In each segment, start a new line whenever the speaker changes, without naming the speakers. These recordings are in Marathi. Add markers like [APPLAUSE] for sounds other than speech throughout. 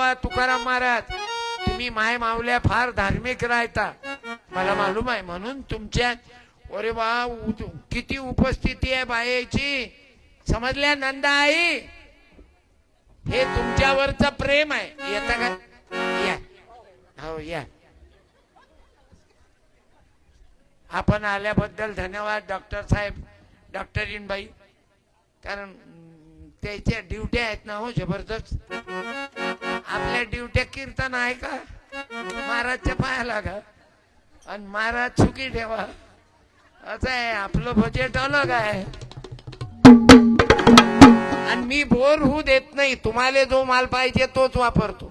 बाबा तुकाराम महाराज तुम्ही माय मावल्या फार धार्मिक राहता. मला मालूम आहे म्हणून तुमच्या अरे वा किती उपस्थिती आहे बायेची समजल्या नंदा आई? हे तुमच्यावरच प्रेम आहे. येता का? या. हो या. आपण आल्याबद्दल धन्यवाद डॉक्टर साहेब डॉक्टरीनबाई कारण त्याच्या ड्युट्या आहेत ना हो जबरदस्त. आपल्या ड्युट्या कीर्तन आहे का? महाराजच्या पाया लागा. आणि महाराज चुकी ठेवा. असं आहे आपलं बजेट अलग आहे. आणि मी बोर होऊ देत नाही. तुम्हाला जो माल पाहिजे तोच वापरतो.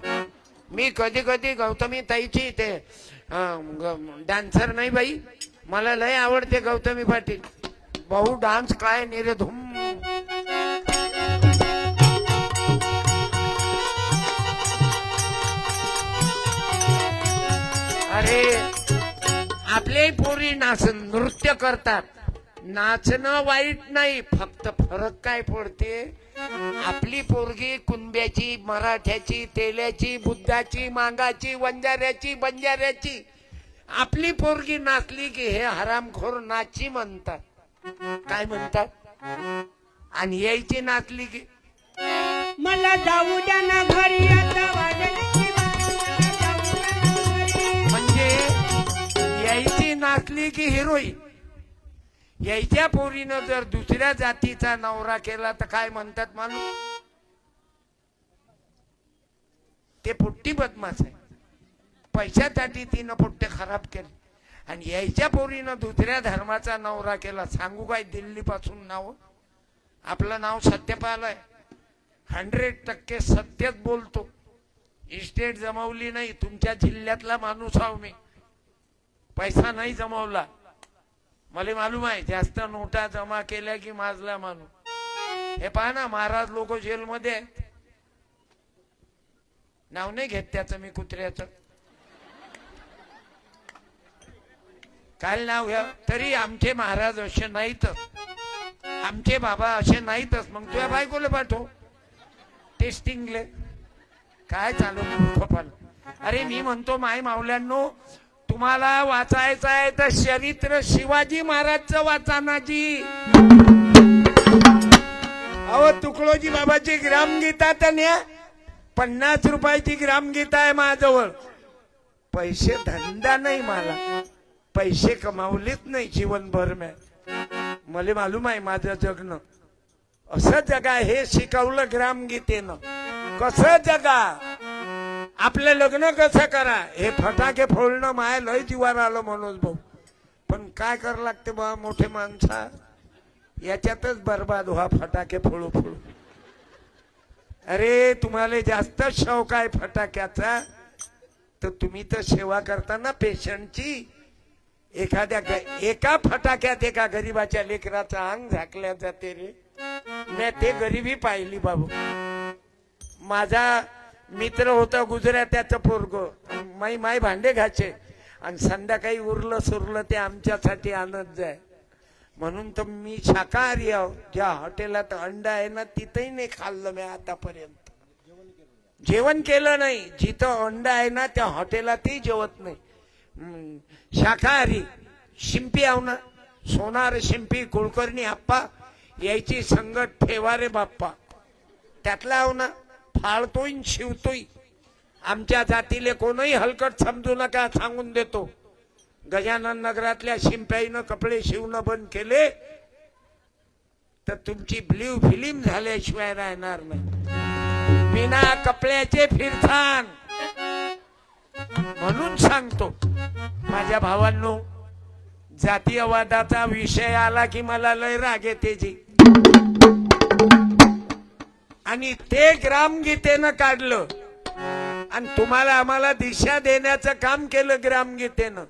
मी कधी कधी गौतमी ताईची ते डान्सर नाही बाई. मला लय आवडते गौतमी पाटील. भाऊ डान्स काय निरे धुम अरे आपले पोरी नाच नृत्य करतात. नाचणं वाईट नाही फक्त फरक काय पडते? आपली पोरगी कुंब्याची मराठ्याची तेल्याची बुद्धाची मांगाची वंजाऱ्याची बंजाऱ्याची. आपली पोरगी नाचली की हे हरामखोर नाची म्हणतात. काय म्हणतात? आणि यायची नाचली की
मला जाऊ द्या ना घरी आता वाजली.
यायची नाचली की हिरोईन? यायच्या पोरीनं जर दुसऱ्या जातीचा नवरा केला तर काय म्हणतात माणूस ते पुट्टी बदमाश आहे. पैशासाठी तिनं पुट्टे खराब केले. आणि यायच्या पोरीनं दुसऱ्या धर्माचा नवरा केला. सांगू काय दिल्लीपासून नाव? आपलं नाव सत्यपाल आहे. हंड्रेड टक्के सत्यच बोलतो. इस्टेट जमवली नाही. तुमच्या जिल्ह्यातला माणूस आहो मी. पैसा नाही जमवला. मला मालूम आहे जास्त नोटा जमा केल्या की माजला माणूस. हे पहा ना महाराज लोक जेलमध्ये नाव नाही घेत त्याचं मी कुत्र्याचं. काल नाव घ्या तरी आमचे महाराज असे नाहीतच आमचे बाबा असे नाहीतच. मग तुझ्या बायकोला पाठव. टेस्टिंगले. काय चालू अरे मी म्हणतो माय मावल्यांनो तुम्हाला वाचायचं आहे तर चरित्र शिवाजी महाराजचं वाचानाजी अहो तुकडोजी बाबाची ग्रामगीता तर न्या. पन्नास रुपयाची ग्रामगीता आहे माझ्याजवळ. पैसे धंदा नाही मला. पैसे कमावलेच नाही जीवनभर मी. मला मालूम आहे माझं जगणं. असं जगा हे शिकवलं ग्रामगीतेनं. कसं जगा? आपलं लग्न कसं करा? हे फटाके फोडणं माय लय जीवार आलं मनोज भाऊ. पण काय करावं लागते बा मोठे माणसा? याच्यातच बर्बाद व्हा फटाके फोडू फोडू. अरे तुम्हाला जास्त शौक आहे फटाक्याचा. तर तुम्ही तर सेवा करताना पेशंटची एखाद्या ग- एका फटाक्यात एका गरीबाच्या लेकराचा अंग झाकल्या जाते रे. मी ते गरिबी पाहिली बाबू. माझा मित्र होता गुजऱ्या त्याचं पोरग. माई माई भांडे घाचे आणि संध्याकाळी उरलं सुरलं ते आमच्यासाठी आणत जाय. म्हणून तर मी शाकाहारी आहो. ज्या हॉटेलात अंडा आहे ना तिथंही नाही खाल्लं मी आतापर्यंत. जेवण केलं नाही. जिथं अंडा आहे ना त्या हॉटेलातही जेवत नाही. शाकाहारी. शिंपी आव ना. सोनार शिंपी कुलकर्णी आप्पा यायची संगत ठेवा रे बाप्पा. त्यातला आव ना फाळतोय शिवतोय. आमच्या जातीले कोणही हलकट समजू नका सांगून देतो. गजानन नगरातल्या शिंप्याईनं कपडे शिवणं बंद केले तर तुमची ब्ल्यू फिल्म झाल्याशिवाय राहणार नाही. बिना कपड्याचे फिरथान म्हणून सांगतो माझ्या भावांनो जातीयवादाचा विषय आला की मला लय राग येते जी. आणि ते ग्रामगीतेनं काढलं. आणि तुम्हाला आम्हाला दिशा देण्याचं काम केलं ग्रामगीतेनं.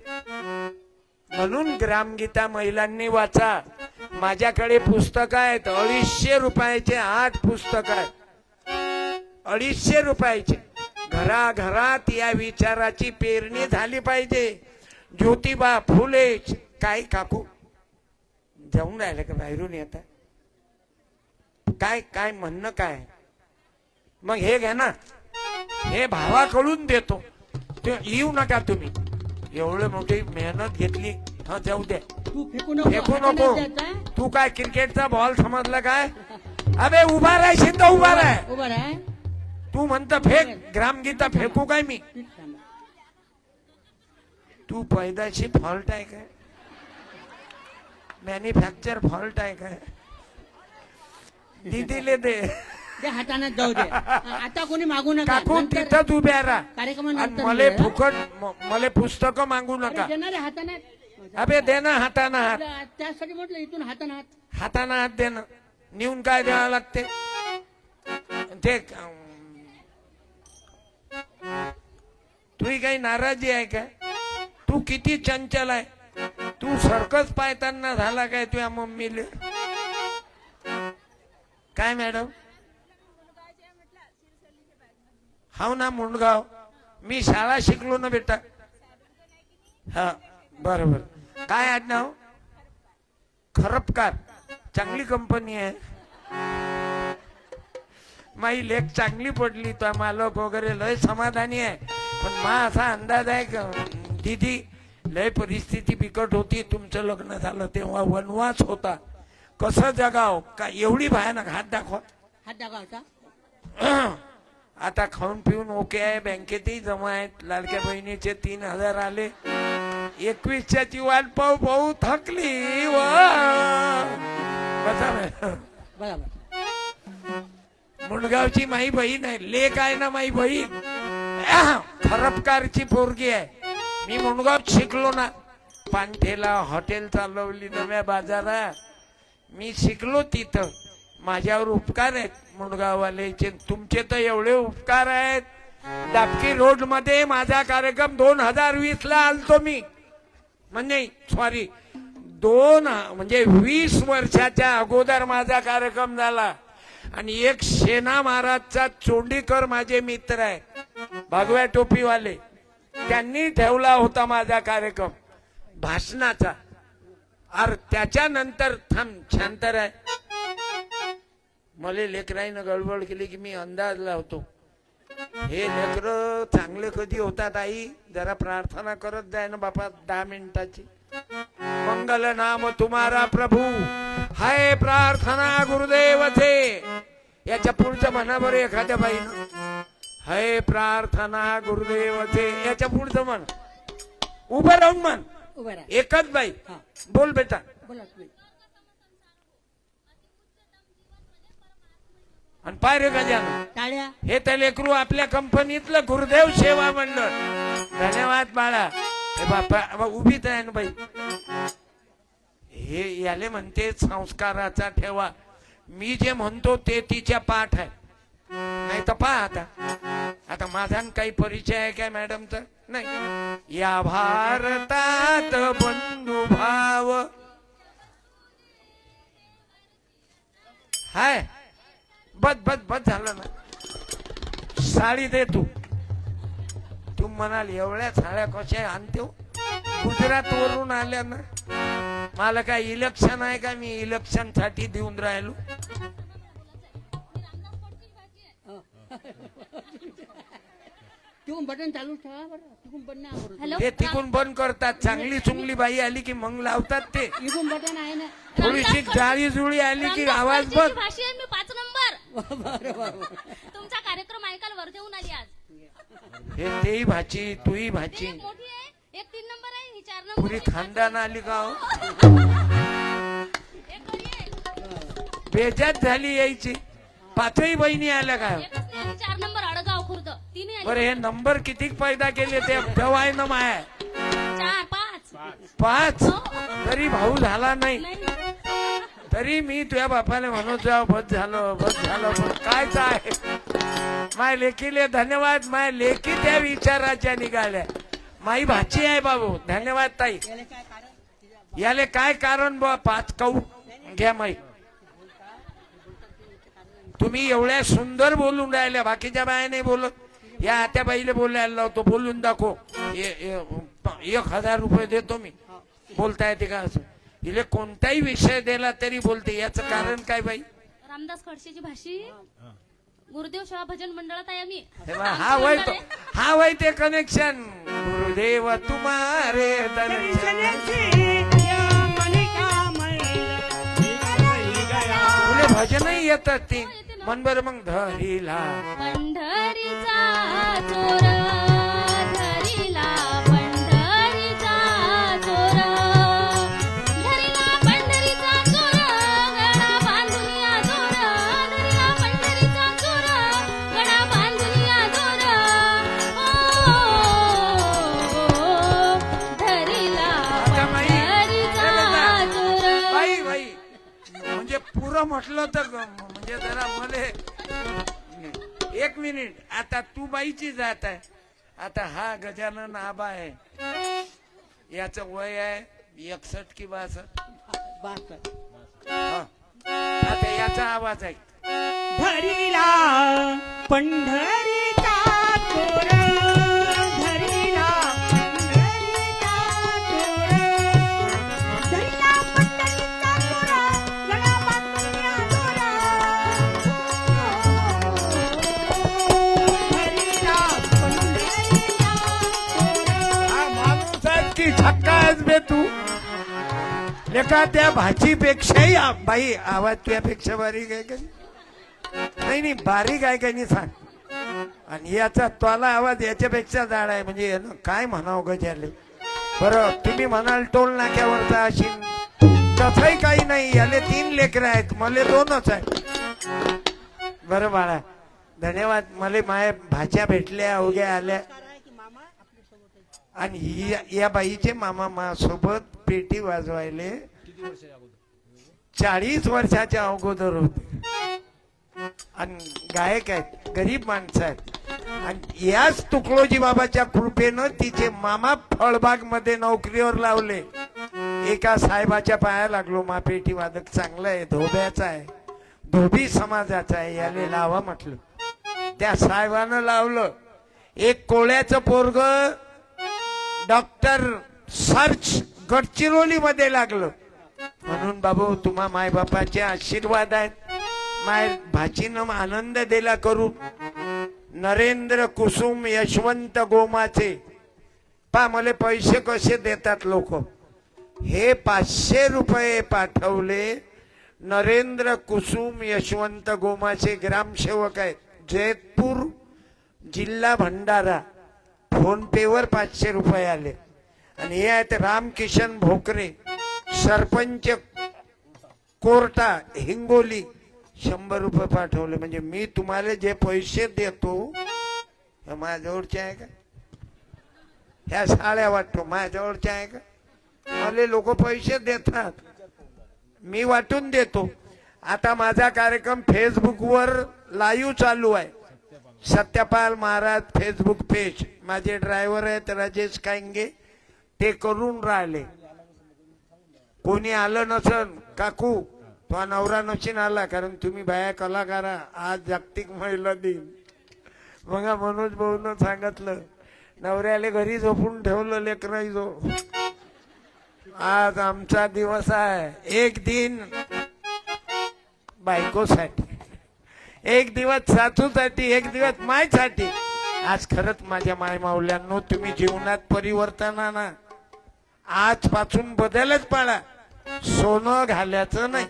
म्हणून ग्रामगीता महिलांनी वाचा. माझ्याकडे पुस्तक आहेत. अडीचशे रुपयाचे आठ पुस्तक आहेत. अडीचशे रुपयाचे. घराघरात या विचाराची पेरणी झाली पाहिजे. ज्योतिबा फुले काय काकू? जाऊन राहिले का बाहेरून येता? काय काय म्हणणं काय? मग हे घ्या ना. हे भावाकडून देतो. ते येऊ नका तुम्ही. एवढं मोठी मेहनत घेतली. हा जाऊ द्या
तू फेकू नको
फेकू. तू काय क्रिकेटचा बॉल समजला काय? अबे उभा राहशील तर उभा राह.
उभा राह.
तू म्हणत फेक ग्रामगीता फेकू काय मी. तू पैदाशी फॉल्ट आहे काय? मॅन्युफॅक्चर फॉल्ट आहे काय? दिदीले दे.
दे हाताने जाऊ दे. आता कोणी मागू नका.
काकू
नंतर
तिथंच उभ्या राहा. आणि
कार्यक्रमानंतर
मले
मिळेल, हा?
फुकट म- मले पुस्तक मागू
अरे
नका.
देणारे हाताने.
अबे दे ना हाताना हात.
त्यासाठी म्हटलं इथून हाताने हात.
हाताना हात दे ना. नेऊन काय द्यावं लागते? ते अं, तुही काही नाराजी आहे काय तू किती चंचल आहे. तू सर्कस पायताना झाला काय तुझ्या मम्मीले? काय मॅडम? हाव ना मुंडगाव. मी शाळा शिकलो ना बेटा. हा बरोबर काय आडनाव? खरपकार. चांगली कंपनी आहे. माई लेख चांगली पडली तर मालक वगैरे लय समाधानी आहे. पण मा असा अंदाज आहे का दिदी लय परिस्थिती बिकट होती तुमचं लग्न झालं तेव्हा वनवास होता. कसं जगाव? का एवढी भयानक? हात दाखवा.
हात दाखवता [CLEARS THROAT]
आता खाऊन पिऊन ओके आहे बँकेतही जमा आहेत. लाडक्या बहिणीचे तीन हजार आले. एकवीसच्या ची वाट पाहू पाहू थकली.
बरोबर.
मुंडगावची माई बहीण आहे. लेक आहे ना माई बहीण? [CLEARS THROAT] खरपकारची पोरगी आहे. मी मुंडगावात शिकलो ना. पानठेला हॉटेल चालवली नव्या बाजारात. मी शिकलो तिथं. माझ्यावर उपकार आहेत. मुणगाववाल्याचे तुमचे तर एवढे उपकार आहेत. दापकी रोडमध्ये माझा कार्यक्रम दोन हजार वीस ला आलतो मी. म्हणजे सॉरी दोन म्हणजे वीस वर्षाच्या अगोदर माझा कार्यक्रम झाला. आणि एक सेना महाराजचा चोंडीकर माझे मित्र आहे भगव्या टोपीवाले. त्यांनी ठेवला होता माझा कार्यक्रम. भाषणाचा. अर त्याच्यानंतर थांब तर आहे मला लेकराईनं गडबड केली की मी अंदाज लावतो हे लेकर चांगले कधी होतात आई? जरा प्रार्थना करत जाय ना बापा दहा मिनिटाची. मंगल नाम तुम्हारा प्रभू. हाय प्रार्थना गुरुदेवचे याच्या पुढचं म्हणा बरं एखाद्या बाईनं. हाय प्रार्थना गुरुदेवचे याच्या पुढचं म्हण. उभं राहून म्हण.
उभा राहा.
एकच बाई.
हा.
बोल बेटा.
बोला तुम्ही.
आणि पाय रे गजानन.
टाळ्या.
हे तर लेकरू आपल्या कंपनीतलं गुरुदेव सेवा मंडळ धन्यवाद बाळा. हे बापा अब उभीच आहे ना बाई. हे याले म्हणते संस्काराचा ठेवा. मी जे म्हणतो ते तिच्या पाठ आहे. नाही तर पहा आता. आता माझा काही परिचय आहे काय मॅडमचा? नाही. या भारतात बंधू भाव. हाय. बस बस बस झालं ना. साडी दे तू. तू म्हणाल एवढ्या साड्या कशा आणते? गुजरात वरून आल्या ना. मला काय इलेक्शन आहे का? मी इलेक्शनसाठी देऊन राहिलो.
तिकून बटन चालू ठेवा बरं. तिकून बटन नाही आवडत.
हॅलो?
ते तिकून बंद करतात. चांगली चुंगली बाई आली की मग लावतात ते.
इकून बटन आहे ना.
थोडीशी जाळी जुळी आली की आवाज
भाषी आहे? मी पाच नंबर.
बरं बरं
तुमचा कार्यक्रम ऐकायला वर्धेहून आली आज.
हे तेही भाची तूही
ती
भाची
एक मोठी आहे. एक तीन नंबर आहे. ही चार नंबर
पुरी खानदान आली का हो?
एक आहे.
बेजात झाली यायची. पाचही बहिणी आल्या का?
एकच नाही आली चार नंबर.
बरं हे नंबर किती पैदा केले ते ठेवाय ना माय?
चार पाच.
पाच? तरी भाऊ झाला नाही. तरी मी तुझ्या बापाला म्हणत जाऊ बस झालं बस झालं बस. कायच आहे. माय लेकीले धन्यवाद माय लेकी त्या विचाराच्या निघाल्या. माई भाची आहे बाबू. धन्यवाद ताई.
याला काय कारण
याले काय कारण बा पाच काऊ घ्या माई. तुम्ही एवढ्या सुंदर बोलून राहिल्या बाकीच्या बाया नाही बोलत. या त्या बाईले बोलायला लावतो बोलून दाखव. एक हजार रुपये देतो मी. बोलता येते का असं? तिले कोणताही विषय दिला तरी बोलते. याचं कारण काय बाई?
रामदास खडसेची भाषी. गुरुदेव सेवा भजन मंडळात आहे आम्ही.
तेव्हा हा वय तो हा वय ते कनेक्शन गुरुदेव तुम्हारे भजनही येतात ती मन बर मग धरीला.
पंढरीचा चोर धरिला पंढरीचा चोर. धरिला पंढरीचा चोर गळा बांधुनिया जोर धरिला पंढरीचा चोर गळा बांधुनिया जोर ओ धरिला
आता बाई,
पंढरीचा
बघा.
चोर.
बाई बाई. म्हणजे पुरं म्हटलं तर म्हणजे जरा मले एक मिनिट. आता तू बाईची जात आहे. आता हा गजानन आबा आहे. याचं वय आहे एकसष्ट कि हा. आता याचा आवाज आहे
पंढरीचा
लेका त्या भाजीपेक्षाही बाई आवाज त्यापेक्षा बारीक आहे का नाही? नाही बारीक आहे का नाही सांग. आणि याचा त्वाला आवाज याच्यापेक्षा जाड आहे. म्हणजे यानं काय म्हणावं ग ज्याले बरं तुम्ही म्हणाल टोल नाक्यावरचा अशी तसंही काही नाही. याले तीन लेकरं आहेत. मला दोनच आहेत. बरं बाळा धन्यवाद. मला माया भाच्या भेटल्या अवघ्या आल्या. आणि ही- या बाईचे मामा मा सोबत पेटी वाजवायले चाळीस वर्षाच्या अगोदर होते. आणि गायक आहेत गरीब माणसं आहेत. आणि याच तुकडोजी बाबाच्या कृपेनं तिचे मामा फळबागमध्ये नोकरीवर लावले. एका साहेबाच्या पाया लागलो मा पेटी वादक चांगलं आहे धोब्याचा आहे धोबी समाजाचा आहे याले लावा म्हटलं. त्या साहेबानं लावलं. एक कोळ्याचं पोरग डॉक्टर सर्च गडचिरोली मध्ये लागलं. म्हणून बाबू तुम्हा माय बापाचे आशीर्वाद आहेत. माय भाचीनं आनंद दिला करू नरेंद्र कुसुम यशवंत गोमाचे. पा मला पैसे कसे देतात लोक. हे पाचशे रुपये पाठवले नरेंद्र कुसुम यशवंत गोमाचे ग्रामसेवक आहेत. जयपूर जिल्हा भंडारा फोनपेवर पाचशे रुपये आले. आणि हे आहेत रामकिशन भोकरे सरपंच कोर्टा हिंगोली. शंभर रुपये पाठवले. म्हणजे मी तुम्हाला जे पैसे देतो हे माझ्याजवळचे आहे का? ह्या साड्या वाटतो. माझ्याजवळच्या आहे का? मला लोक पैसे देतात. मी वाटून देतो. आता माझा कार्यक्रम फेसबुकवर लाईव्ह चालू आहे. Satyapal Maharaj Facebook page. माझे ड्रायव्हर आहेत राजेश कांगे. ते करून राहिले. कोणी आलं नसन काकू तो नवरा नशीन आला कारण तुम्ही बाया कलाकारा आज जागतिक महिला दिन. मग मनोज भाऊन सांगितलं नवऱ्याला घरी झोपून ठेवलं लेकराई जो आज आमचा दिवस आहे. एक दिन बायकोसाठी. एक दिवस सासूसाठी एक दिवस मायसाठी. आज खरंच माझ्या माय माऊल्यांनो तुम्ही जीवनात परिवर्तन आणा आजपासून बदलच पाळा. सोनं घालायचं नाही.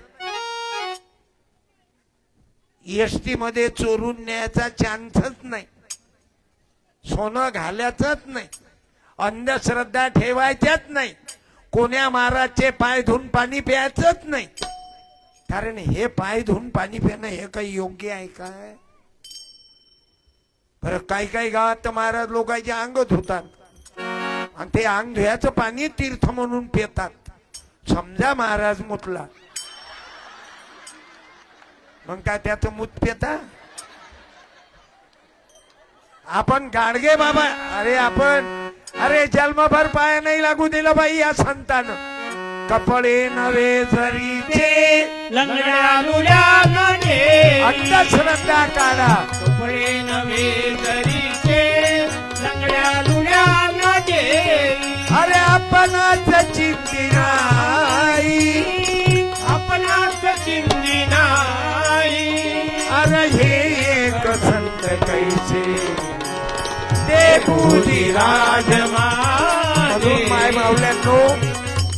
एसटी मध्ये चोरून न्यायचा चान्सच नाही. सोनं घालायचंच नाही. अंधश्रद्धा ठेवायच्याच नाही. कोण्या महाराजचे पाय धुवून पाणी प्यायचंच नाही. कारण हे पाय धुवून पाणी पिणं हे काही योग्य आहे काय? बरं काही काही गावात तर महाराज लोकांचे अंग धुतात. आणि ते अंग धुयाचं पाणी तीर्थ म्हणून पितात. समजा महाराज मुतला. मग काय त्याचं मूत पिता? आपण गाडगे बाबा. अरे आपण. अरे जन्मभर पाय नाही लागू दिलं बाई या संतानं. कपडे नवे जरीचे.
लंगड्या
अंधश्रद्धा काढा.
कपडे नवे जरीचे. लंगड्या लुड्या
अरे आपण चिंती नाही.
आपण चिंती नाही.
अरे हे एक
संत कैसे.
ते बुधी
राजमा माय
मावल्यांनो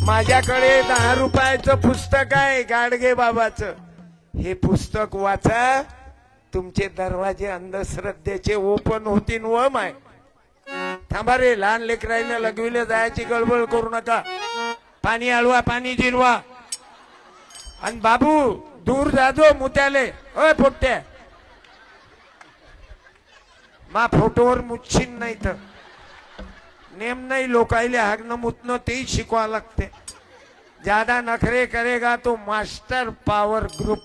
माझ्याकडे दहा रुपयाचं पुस्तक आहे गाडगे बाबाचं. हे पुस्तक वाचा. तुमचे दरवाजे अंधश्रद्धेचे ओपन होतीन व माय. थांबा रे लहान लेकराईने लघवीला जायची गडबड करू नका. पाणी आळवा पाणी जिरवा. आणि बाबू दूर जाजो मुत्याले. अय पोट्या. मा फोटोवर मुच्छिन नाही तर. नेम नाही लोकायले हागणं मुतणं तेही शिकवा लागते. ज्यादा नखरे करेगा तो मास्टर पॉवर ग्रुप.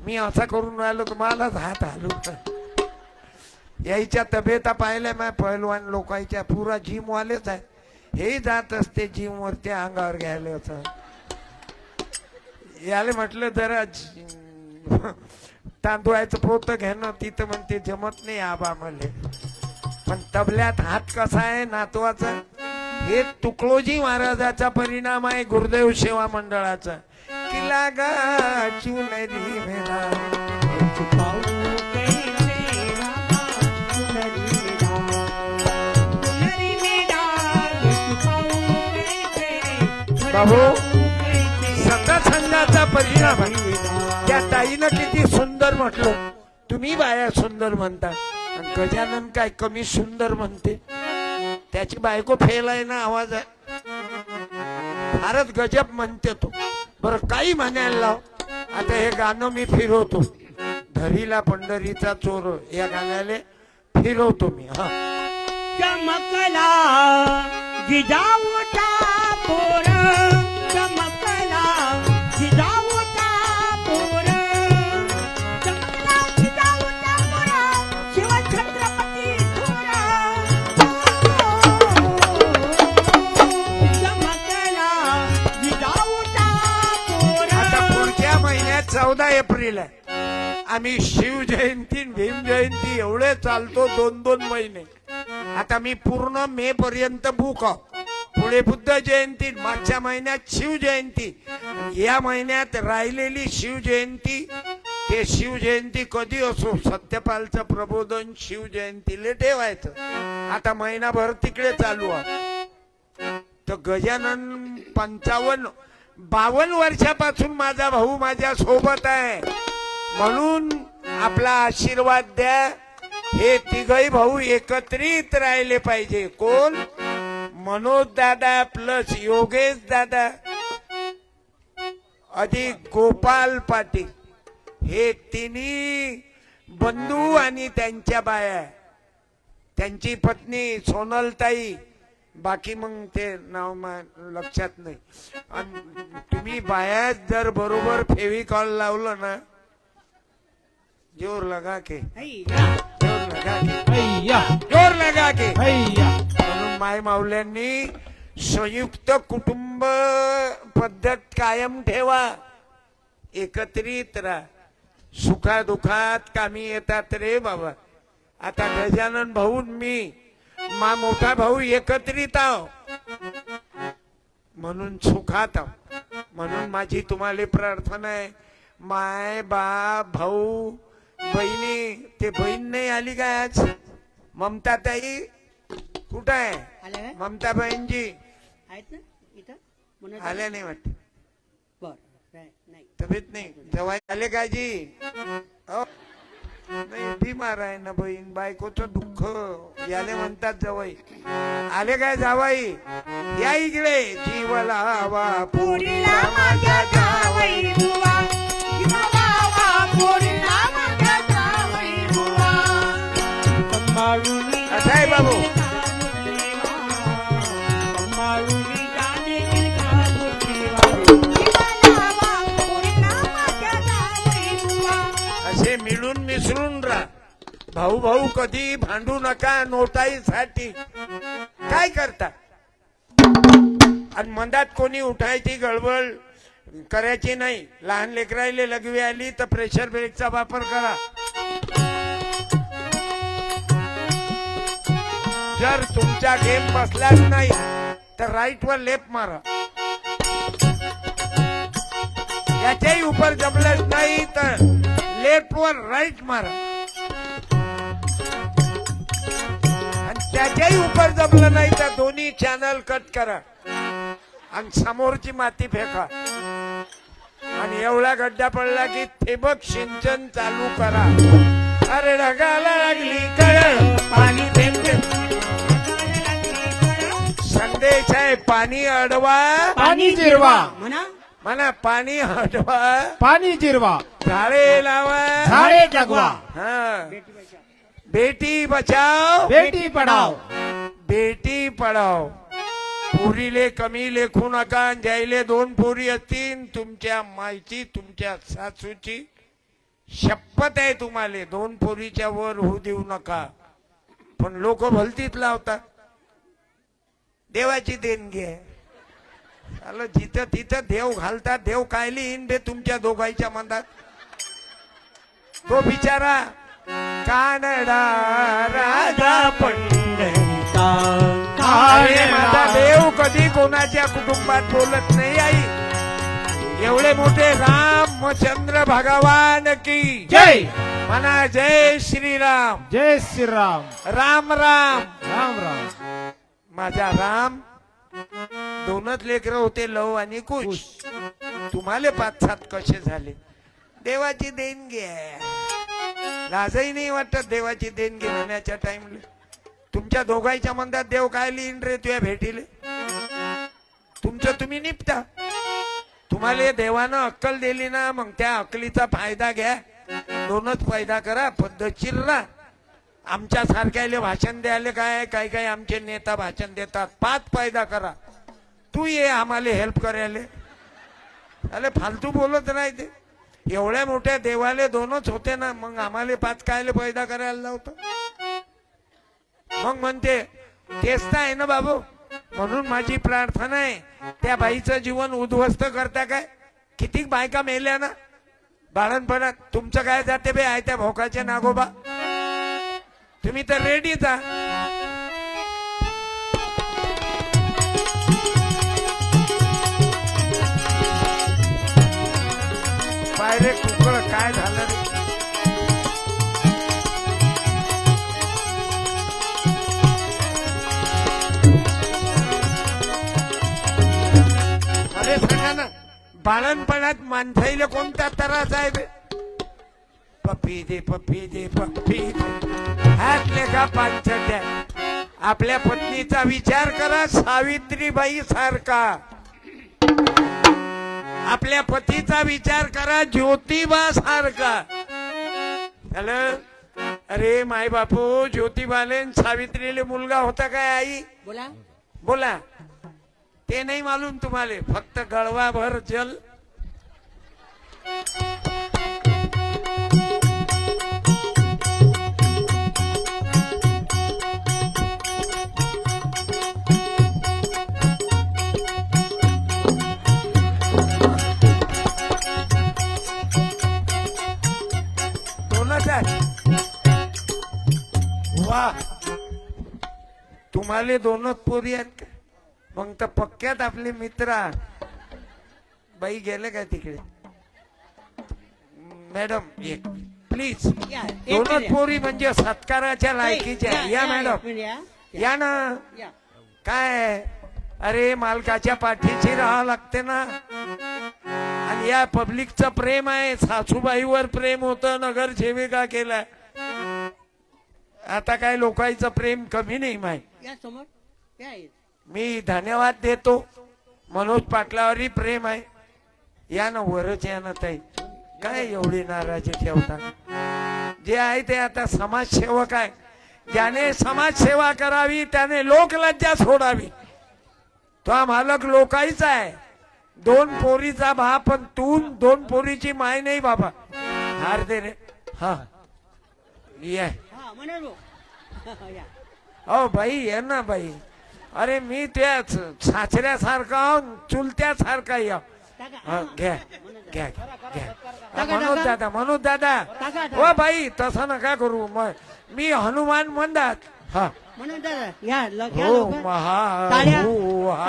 मी असा करून राहिलो तुम्हालाच हात हालू यायच्या तब्येता पाहिल्या माय पहिलवान लोकांच्या पुरा जिमवालेच आहेत आहे. हेही जात असते जिमवरती अंगावर घ्यायला असं. याले म्हटलं जरा तांदुळाचं पोत घेणं तिथं म्हणते जमत नाही आबा मले. पण तबल्यात हात कसा आहे नातवाचा? हे तुकडोजी महाराजाचा परिणाम आहे गुरुदेव सेवा मंडळाचा. किला गा चुनरी मेला. बाबू, परिणाम आहे. त्या ताईनं किती सुंदर म्हटलं. तुम्ही बाया सुंदर म्हणता. गजानन काय कमी सुंदर म्हणते. त्याची बायको फेल आहे ना आवाज आहे. फारच गजब म्हणते तो. बरं काही म्हणायला लाव. आता हे गाणं मी फिरवतो. धरीला पंढरीचा चोर. या गाण्याले फिरवतो मी. हा.
चमकला
चौदा आम्ही शिव जयंती भीम जयंती एवढे चालतो दोन दोन महिने. आता मी पूर्ण मे पर्यंत बुक आहो पुढे बुद्ध जयंती मागच्या महिन्यात शिव जयंती. या महिन्यात राहिलेली शिव जयंती ते शिव जयंती कधी असो सत्यपालचं प्रबोधन शिवजयंतीला ठेवायचं. आता महिनाभर तिकडे चालू आहे. तर गजानन पंचावन्न बावन्न वर्षापासून माझा भाऊ माझ्या सोबत आहे. म्हणून आपला आशीर्वाद द्या. हे तिघही भाऊ एकत्रित राहिले पाहिजे. कोण? मनोज दादा प्लस योगेश दादा. अधिक गोपाल पाटील. हे तिन्ही बंधू आणि त्यांच्या बाया. त्यांची पत्नी सोनलताई. बाकी मग ते नाव लक्षात नाही. आणि तुम्ही बाया जर बरोबर फेविकॉल लावलं ना जोर लगा के. जोर लगा के. जोर लगा के. म्हणून माय माऊल्यांनी संयुक्त कुटुंब पद्धत कायम ठेवा. एकत्रित राहा. सुखादुखात कामी येतात रे बाबा. आता गजानन भाऊ न मी मा मोठा भाऊ एकत्रित आहो. म्हणून सुखात म्हणून माझी तुम्हाला प्रार्थना आहे माय बा भाऊ बहिणी ते बहीण नाही आली काय आज? ममता ताई कुठं आहे? ममता बहीणजी.
आहेत ना इथं? म्हणून
आल्या नाही वाटत.
बर नाही
तब्येत नाही. जवाई आले काय जी नाही बिमार आहे ना बहीण बायकोचं दुःख. याले म्हणतात जवई. आले काय जावाई? या इकडे जीवला हवा
पोरीला माझ्या जावई बुवा. जीवाला पोरीला
भाऊ भाऊ कधी भांडू नका नोटाईसाठी. काय करता? आणि मंदात कोणी उठायची गडबड करायची नाही. लहान लेकरायले लघवी आली तर प्रेशर ब्रेकचा वापर करा. जर तुमचा गेम बसलाच नाही तर राईट वर लेप मारा. याच्याही उपर जमलंच नाही तर लेफ्ट वर राईट मारा. त्याच्याही उपर जमलं नाही तर दोन्ही चॅनल कट करा. आणि समोरची माती फेका. आणि एवढा गड्डा पडला की ठिबक सिंचन चालू करा. अरे ढगाला लागली कळ पाणी संदेश आहे पाणी अडवा.
पाणी जिरवा.
म्हणा.
म्हणा पाणी अडवा.
पाणी जिरवा.
झाडे लावा.
झाडे जगवा.
हा. बेटी बचाव
बेटी पडाव
बेटी पडाव पोरीले कमी लेखू नका आणि ज्याईले दोन पोरी असतील तुमच्या मायची तुमच्या सासूची शपथ आहे तुम्हाला. दोन पोरीच्या वर होऊ देऊ नका. पण लोक भलतीत लावतात. देवाची देणगी आहे आलं जिथं तिथं देव घालतात देव कायली येईन बे तुमच्या दोघांच्या मनात तो बिचारा कानडा राजा पंढरीचा. अरे माझा देव कधी कोणाच्या कुटुंबात बोलत नाही आई? एवढे मोठे रामचंद्र भगवान की.
जय.
म्हणा जय श्रीराम.
जय श्रीराम.
राम राम.
राम राम.
माझा राम दोनच लेकर होते लव आणि कुश. तुम्हाला पाच सात कसे झाले? देवाची देणगी आहे. लाजही नाही वाटत देवाची देणगी म्हणण्याच्या टाइमला तुमच्या दोघांच्या मंदात देव काय लिहिन रे तुझ्या भेटीले? तुमचं तुम्ही निपटा. तुम्हाला देवानं अक्कल दिली ना मग त्या अक्कलीचा फायदा घ्या. दोनच फायदा करा पद्धतशीर राहा. आमच्या सारख्याले भाषण द्यायला काय काही काही आमचे नेता भाषण देतात. पाच फायदा करा. तू ये आम्हाला हेल्प करायला. अरे फालतू बोलत नाही ते. एवढ्या मोठ्या देवाले दोनच होते ना मग आम्हाला पाच कायले पैदा करायला लावतो. मग म्हणते तेच तर आहे ना बाबू म्हणून माझी प्रार्थना आहे त्या बाईचं जीवन उद्ध्वस्त करता काय? किती बायका मेल्या ना? बाळणपणात तुमचं काय जाते बे आहे त्या भोकाच्या नागोबा? तुम्ही तर रेडीच आहात अरे कुकळ काय झालं रे? अरे सांगा ना बाळणपणात माणसाईला कोणता त्रास आहे बे? पप्पी दे पप्पी दे पप्पी दे. हात लेखा पानचट्या आपल्या पत्नीचा विचार करा सावित्रीबाई सारखा. आपल्या पतीचा विचार करा ज्योतिबा सारखा हॅलो? अरे माय बापू ज्योतिबाले सावित्रीले मुलगा होता काय आई?
बोला.
बोला. ते नाही मालूम तुम्हाला. फक्त गळवा भर जल वा. तुम्हाला दोनच पोरी आहेत का? मग तर पक्क्यात आपले मित्र. बाई गेले काय तिकडे? मॅडम एक प्लीज. दोनच. पोरी म्हणजे सत्काराच्या लायकीच्या
या,
मॅडम.
या.
ना. काय? अरे मालकाच्या पाठीशी राहा लागते ना. आणि या पब्लिकचं प्रेम आहे. सासूबाईवर प्रेम होतं. नगरसेविका केलाय. आता काय लोकांचं प्रेम कमी नाही माय
या समोर या इथं.
मी धन्यवाद देतो. मनोज पाटलावरही प्रेम आहे. या ना वरच या ना ताई. काय एवढी नाराजी ठेवता? जे आहे ते आता समाजसेवक आहे. ज्याने समाजसेवा करावी त्याने लोकलज्जा सोडावी. तो हा मालक लोकाईचा आहे. दोन पोरीचा बाप पण तू दोन पोरीची माय नाही बाबा. हार दे रे. हा. या. अहो बाई ये ना बाई अरे मी त्या सासऱ्यासारखा आहो, चुलत्यासारखा या. हा, घ्या घ्या घ्या मनोज. दादा मनोज दादा. ओ बाई तसं नका करू मग मी हनुमान म्हणतात हा हो. हो, हा.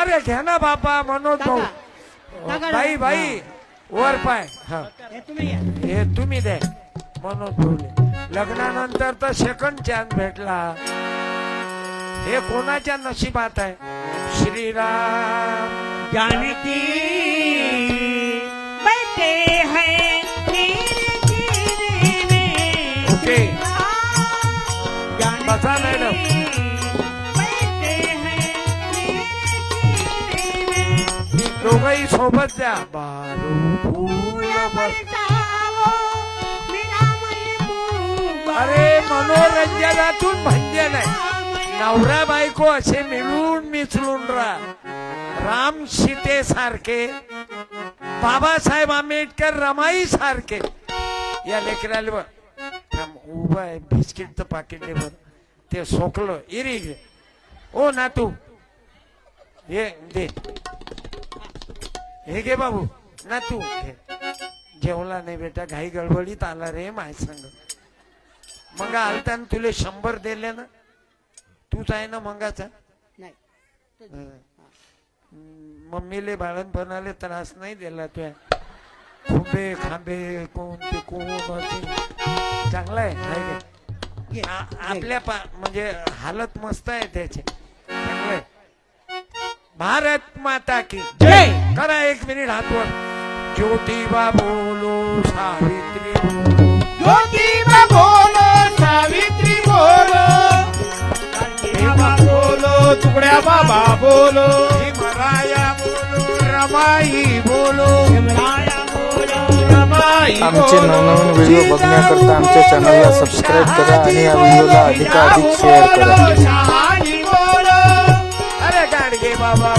अरे घ्या ना बापा मनोज भाऊ बाई. बाई वर पाय हा
हे
हे तुम्ही द्या मनोज भाऊले लग्नानंतर तर सेकंड चान्स भेटला. हे कोणाच्या नशिबात आहे? श्रीराम.
जानकी बैठे हैं
ओके बसा मॅडम. दोघही सोबत द्या बारू फूल अरे मनोरंजनातून भंजन आहे नवरा बायको असे मिळून मिसळून राहा. राम सीते सारखे बाबासाहेब आंबेडकर रमाई सारखे. या लेकराला उभं आहे बिस्किटचं पाकिट आहे ते सोकलं इरी ओ ना तू हे दे. हे घे बाबू. ना तू जेवला नाही बेटा घाई गडबडीत आला रे माय संग. मग आलताना तुले शंभर दिले ना तूच आहे ना मंगाचा
नाही.
मम्मीले बाळणपणाले त्रास नाही दिला तुया खुंबे खांबे कोण ते कोण. चांगला आहे हाय काय?
घे,
आ-
घे.
आपल्या पा- म्हणजे हालत मस्त आहे त्याचे चांगलं आहे भारत माता की
जय.
करा एक मिनिट हातवर ज्योतिबा बोलो सावित्री बोलो
ज्योतिबा बोलो तुकड्या बाबा बोलो.
हिमराया बोलो रमाई बोलो.
रमाई
आमचे. नवनवीन व्हिडिओ बघण्याकरता आमच्या चॅनलला सबस्क्राईब करा आणि या व्हिडिओला अधिकाधिक शेअर करा.
अरे गाडगे बाबा